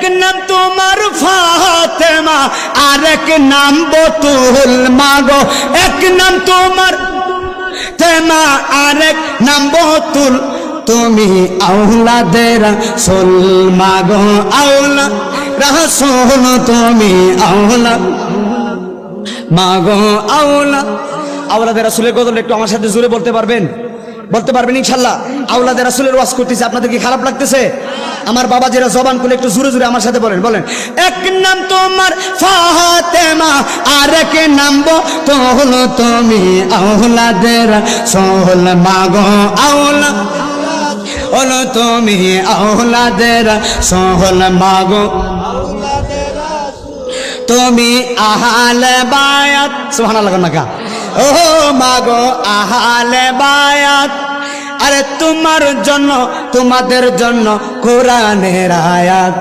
এক নাম তোমার ফাতেমা আর এক নাম বতুল মাগো। এক নাম তোমার তেমা আর এক নাম বতুল। তুমি আউলাদের সোল মাগো আউলা রাসূল তুমি আউলা মাগো আউলা আউলাদের রাসূলের গজল একটু আমার সাথে জোরে বলতে পারবেন? বলতে পারবেন, ইনশাল্লাহ। আউলাদের রাসূলের ওয়াজ করতেছে, আপনাদের কি খারাপ লাগতেছে? আমার বাবা যেটা জবান করলে একটু জোরে জোরে আমার সাথে বলেন বলেন। এক নাম তোমার ফাতেমা আর এক নাম তো হলো তুমি আউলাদের সোহল মাগো আউলা হলো তুমি আউলাদের সোহল মাগো তুমি আহালে বায়াত। সুবহানাল্লাহ না কা ও মাগো আহালে বায়াত। আরে তোমার জন্য, তোমাদের জন্য কোরআনের আয়াত।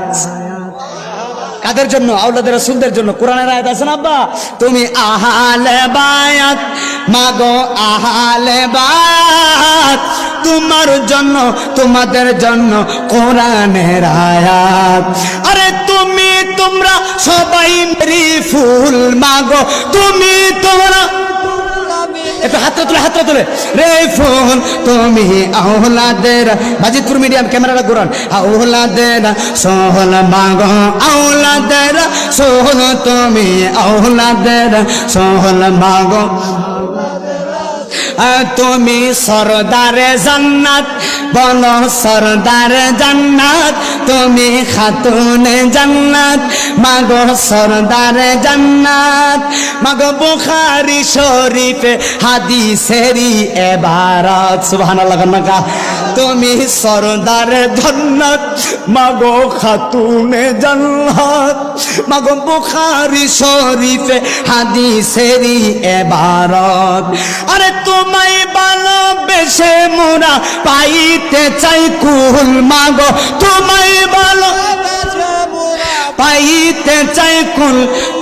কাদের জন্য? আউলাদের রাসূলদের জন্য কোরআনের আয়াত আছে না আব্বা? তুমি আহালে বায়াত, মাগো আহালে বায়াত। তোমার জন্য, তোমাদের জন্য কোরআনের আয়াত। আরে তুমি তোমরা সবাই মেরি ফুল, মাগো। তুমি তোমরা একটু হাতে তুলে হাতে তুলে রে ফোন, তুমি আওলাদের, বাজিতপুর মিডিয়াম ক্যামেরাটা ঘুরান। আওলাদের, সোহল মাগ আওলাদের, সোহল, তুমি আওলাদের, সোহল মাগ তুমি সরদারে জান্নাত, বলো সরদারে জান্নাত। তুমি খাতুনে জান্নাত, মাগো সরদারে জান্নাত। মাগো বুখারি শরীফে হাদিসেরি এবারত, সুবহানাল্লাহ নাকা তুমি সরদারে জান্নাত, মাগো খাতুনে জান্নাত। মাগো বুখারি শরীফে হাদিসেরি এবারত। আরে তোমায় ভালোবেসে মোরা পাইতে চাই কুল মাগো। তোমায় ভালো পাইতে চাই কুল।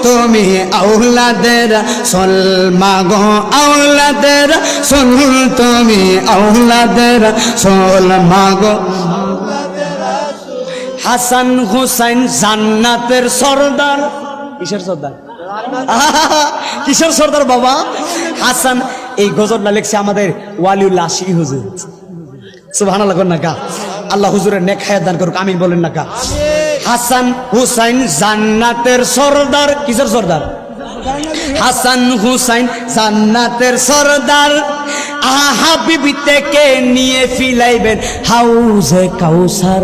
তুমি আউলাদের সল মাগো, আউলাদের সল তুমি আউলাদের সল মাগো। হাসান হুসাইন জান্নাতের সর্দার। কিসের সর্দার? কিসের সর্দার বাবা? হাসান এই গজলটা লিখছে আমাদের ওয়ালিউল্লাহ আশি হুজুর। আল্লাহ হুজুরের নেক হায়াত দান করুক, আমিন বলেন না কা। হাসান হুসাইন জান্নাতের সর্দার, কিসের সর্দার? হাসান হুসাইন জান্নাতের সর্দার। আহা বিবি থেকে নিয়ে ফিলাইবেন হাউজে কাউসার।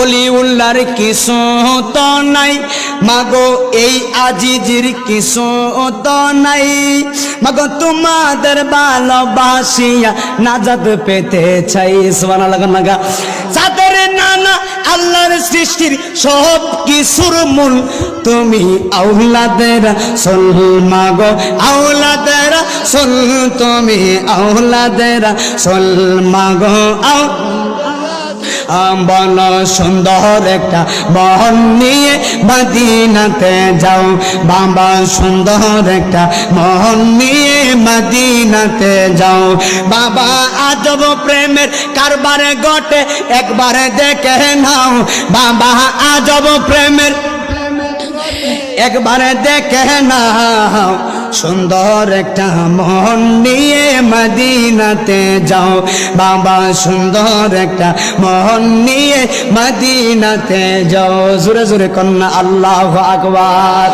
অলি উল্লার কিছু তো নাই। মাগো, এই আজিজির কিছু তো নাই। মাগো, তোমাদের ভালোবাসিয়া নাজাদ পেতে চাই। সোনা লাগা লাগা যাদের নানা আল্লাহর সৃষ্টির সব কিছুর মূল, তুমি আউলাদের সোল মাগো। আউলাদের সোল তুমি আউলাদের সোল মাগো। আউ বল সুন্দর একটা মহল নিয়ে মদিনাতে যাও। বাবা সুন্দর একটা মহল নিয়ে মদিনাতে যাও। বাবা আজব প্রেমের কারবারে গটে একবারে দেখে নাও। বাবা আজব প্রেমের একবারে দেখে নাও। সুন্দর একটা মন নিয়ে মদিনাতে যাও। বাবা, সুন্দর একটা মন নিয়ে মদিনাতে যাও। জোরে জোরে কন্যা, আল্লাহ আকবার।